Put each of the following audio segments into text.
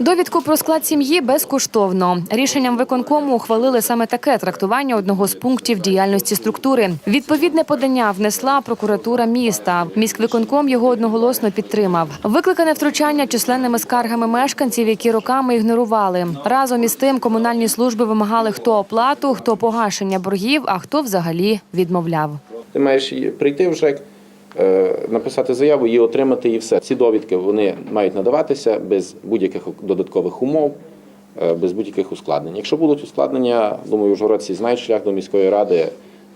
Довідку про склад сім'ї безкоштовно. Рішенням виконкому ухвалили саме таке трактування одного з пунктів діяльності структури. Відповідне подання внесла прокуратура міста. Міськвиконком його одноголосно підтримав. Викликане втручання численними скаргами мешканців, які роками ігнорували. Разом із тим комунальні служби вимагали хто оплату, хто погашення боргів, а хто взагалі відмовляв. Ти маєш прийти в ЖЕК, е, написати заяву, її отримати і все. Ці довідки вони мають надаватися без будь-яких додаткових умов, е, без будь-яких ускладнень. Якщо будуть ускладнення, думаю, ужгородці знають шлях до міської ради,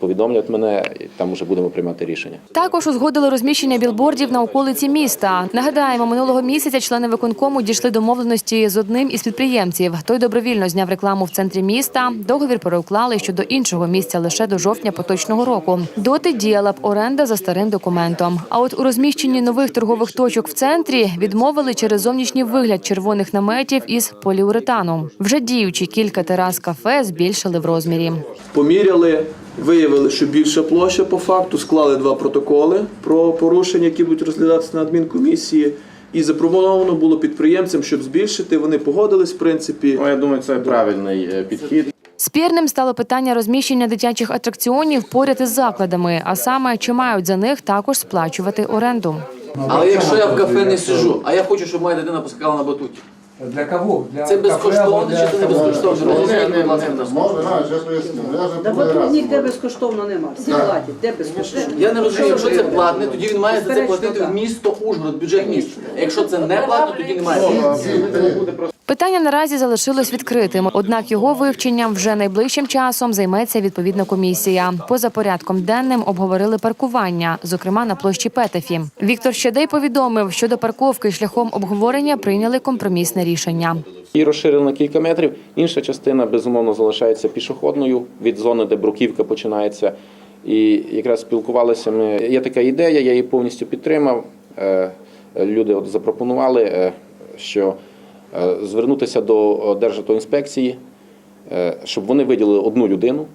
повідомлять мене, і там вже будемо приймати рішення. Також узгодили розміщення білбордів на околиці міста. Нагадаємо, минулого місяця члени виконкому дійшли домовленості з одним із підприємців. Той добровільно зняв рекламу в центрі міста. Договір переуклали щодо іншого місця лише до жовтня поточного року. Доти діяла б оренда за старим документом. А от у розміщенні нових торгових точок в центрі відмовили через зовнішній вигляд червоних наметів із поліуретану. Вже діючі кілька терас кафе збільшили в розмірі. Поміряли, виявили, що більша площа по факту, склали два протоколи про порушення, які будуть розглядатися на адмінкомісії. І запропоновано було підприємцям, щоб збільшити. Вони погодились, в принципі. Ну, я думаю, це правильний е, підхід. Спірним стало питання розміщення дитячих атракціонів поряд із закладами, а саме чи мають за них також сплачувати оренду. Але якщо я в кафе не сижу, а я хочу, щоб моя дитина поскакала на батуті. Для кого? Для Це безкоштовно чи це не безкоштовно? Розумієте, будь ласка, нас. Можна, я поясню. Я вже Та другий раз. ніде безкоштовно нема. Всі платять, де безкоштовно. Я не розумію, якщо це платне, тоді він має за це Безперечно, платити так. в місто Ужгород, бюджет міста. А якщо це не платно, тоді немає. Питання наразі залишилось відкритим, однак його вивченням вже найближчим часом займеться відповідна комісія. Поза порядком денним обговорили паркування, зокрема на площі Петефі. Віктор Щедей повідомив, що до парковки шляхом обговорення прийняли компромісне рішення. Її розширили на кілька метрів. Інша частина безумовно залишається пішохідною від зони, де бруківка починається. І якраз спілкувалися ми. Є така ідея, я її повністю підтримав. Е, Люди от запропонували, е, що звернутися до Державтоінспекції, е, щоб вони виділили одну людину,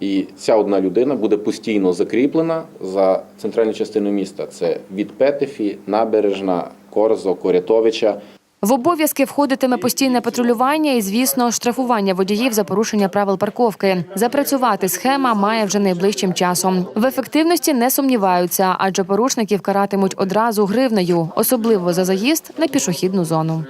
і ця одна людина буде постійно закріплена за центральну частину міста. Це від Петефі, Набережна, Корзо, Корятовича. В обов'язки входитиме постійне патрулювання і, звісно, штрафування водіїв за порушення правил парковки. Запрацювати схема має вже найближчим часом. В ефективності не сумніваються, адже порушників каратимуть одразу гривнею, особливо за заїзд на пішохідну зону.